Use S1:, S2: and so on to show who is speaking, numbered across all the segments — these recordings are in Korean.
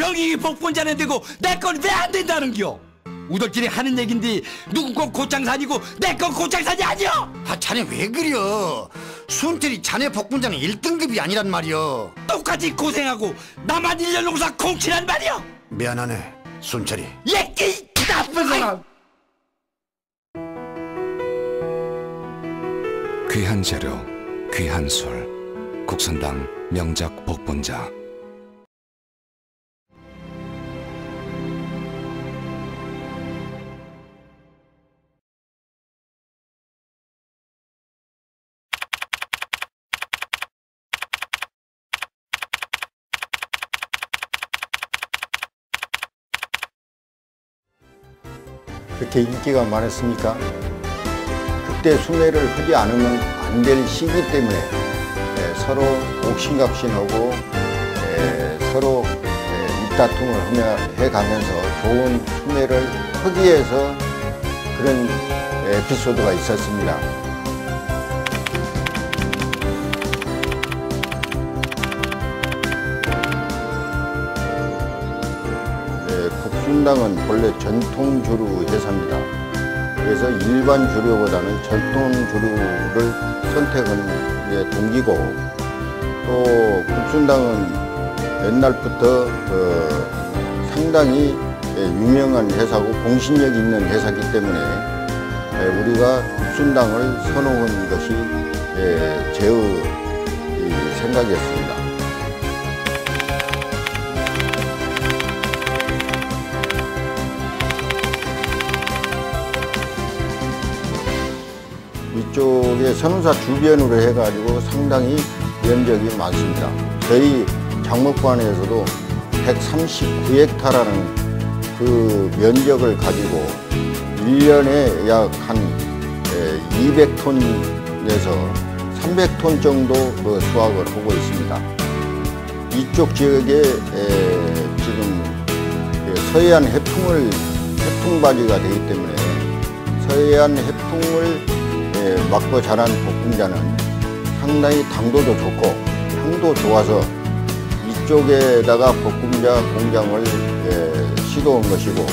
S1: 병이 복분자는 되고 내 건 왜 안 된다는겨? 우덜끼리 하는 얘긴데 누구 건 고장산이고 내 건 고장산이 아니여!
S2: 아 자네 왜 그려 순철이 자네 복분자는 1등급이 아니란 말이여
S1: 똑같이 고생하고 나만 1년 농사 공치란 말이여!
S2: 미안하네 순철이
S1: 얘끼 나쁜 사람!
S3: 귀한 재료, 귀한 술. 국선당 명작 복분자.
S4: 그렇게 인기가 많았으니까 그때 수매를 하지 않으면 안 될 시기 때문에 예, 서로 옥신각신하고 예, 서로 예, 입다툼을 하며 해가면서 좋은 수매를 하기 위해서 그런 에피소드가 있었습니다. 예, 국순당은 본래 전통 주류 회사입니다. 그래서 일반 주류보다는 전통 주류를 선택한 게 동기고 또 국순당은 옛날부터 어, 상당히 예, 유명한 회사고 공신력 있는 회사이기 때문에 예, 우리가 국순당을 선호한 것이 예, 제의 이 생각이었습니다. 선운사 주변으로 해가지고 상당히 면적이 많습니다. 저희 장목관에서도 139헥타라는 그 면적을 가지고 1년에 약 한 200톤에서 300톤 정도 그 수확을 하고 있습니다. 이쪽 지역에 에, 지금 그 서해안 해풍을 해풍바지가 되기 때문에 서해안 해풍을 예, 막고 자란 볶음자는 상당히 당도도 좋고 향도 좋아서 이쪽에다가 볶음자 공장을 예, 시도한 것이고.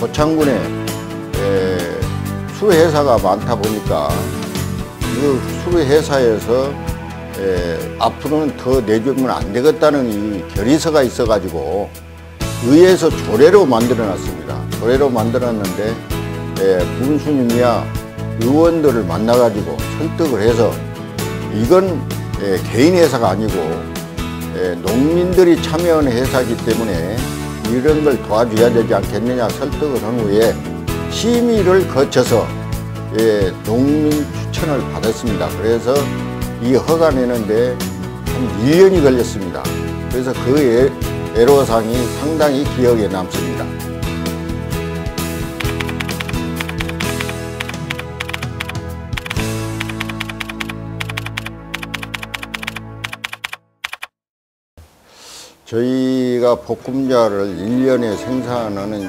S4: 고창군에 예, 수회사가 많다 보니까 그 수회사에서 에, 앞으로는 더 내주면 안 되겠다는 이 결의서가 있어가지고 의회에서 조례로 만들어 놨습니다. 조례로 만들었는데 에, 군수님이야 의원들을 만나가지고 설득을 해서 이건 에, 개인 회사가 아니고 에, 농민들이 참여한 회사이기 때문에 이런 걸 도와줘야 되지 않겠느냐 설득을 한 후에 심의를 거쳐서 예, 농민 추천을 받았습니다. 그래서 이 허가 내는데 한 1년이 걸렸습니다. 그래서 그 애, 애로사항이 상당히 기억에 남습니다. 저희가 볶음자를 1년에 생산하는 에,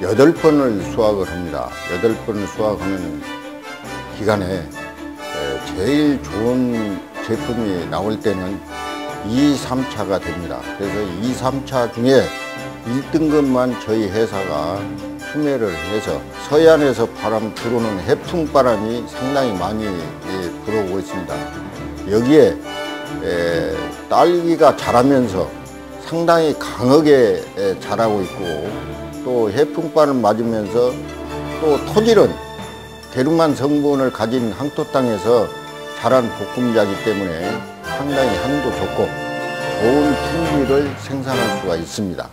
S4: 8번을 수확을 합니다. 8번을 수확하는 기간에 제일 좋은 제품이 나올 때는 2, 3차가 됩니다. 그래서 2, 3차 중에 1등급만 저희 회사가 수매를 해서 서해안에서 바람 들어오는 해풍 바람이 상당히 많이 불어오고 있습니다. 여기에 에, 딸기가 자라면서 상당히 강하게 에, 자라고 있고 또 해풍 바람 맞으면서 또 토질은 게르만 성분을 가진 항토 땅에서 자란 볶음자이기 때문에 상당히 향도 좋고 좋은 품질을 생산할 수가 있습니다.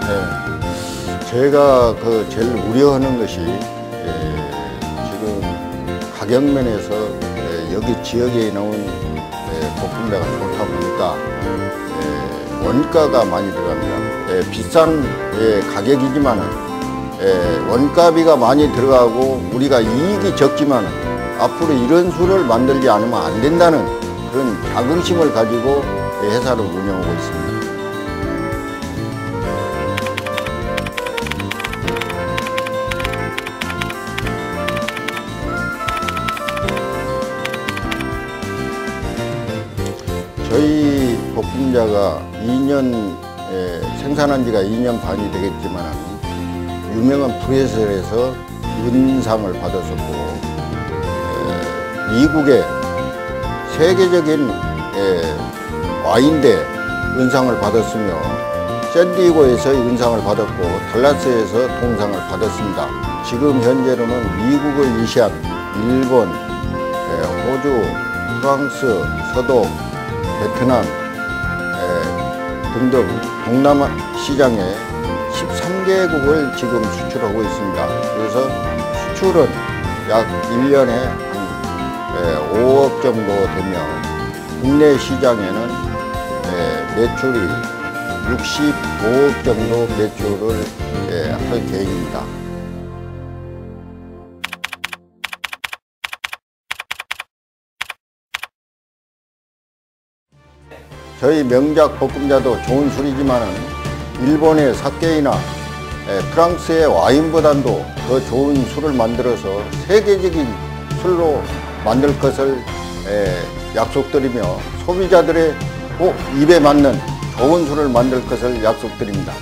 S4: 네, 제가 그 제일 우려하는 것이 에, 지금 가격면에서 에, 여기 지역에 나온 에, 볶음자가 좋다 보니까 에, 원가가 많이 들어갑니다. 에, 비싼 에, 원가비가 많이 들어가고 우리가 이익이 적지만 앞으로 이런 술을 만들지 않으면 안 된다는 그런 자긍심을 가지고 회사를 운영하고 있습니다. 볶음자가 2년 에, 생산한 지가 2년 반이 되겠지만 유명한 프레셀에서 은상을 받았었고 에, 미국의 세계적인 에, 와인대 은상을 받았으며 샌디에고에서 은상을 받았고 달라스에서 동상을 받았습니다. 지금 현재로는 미국을 위시한 일본, 에, 호주, 프랑스, 서독, 베트남 에, 등등 동남아 시장에 13개국을 지금 수출하고 있습니다. 그래서 수출은 약 1년에 한 5억 정도 되며 국내 시장에는 에, 매출이 65억 정도 매출을 에, 할 계획입니다. 저희 명작 볶음자도 좋은 술이지만은 일본의 사케이나 에, 프랑스의 와인보단도 더 좋은 술을 만들어서 세계적인 술로 만들 것을 에, 약속드리며 소비자들의 꼭 입에 맞는 좋은 술을 만들 것을 약속드립니다.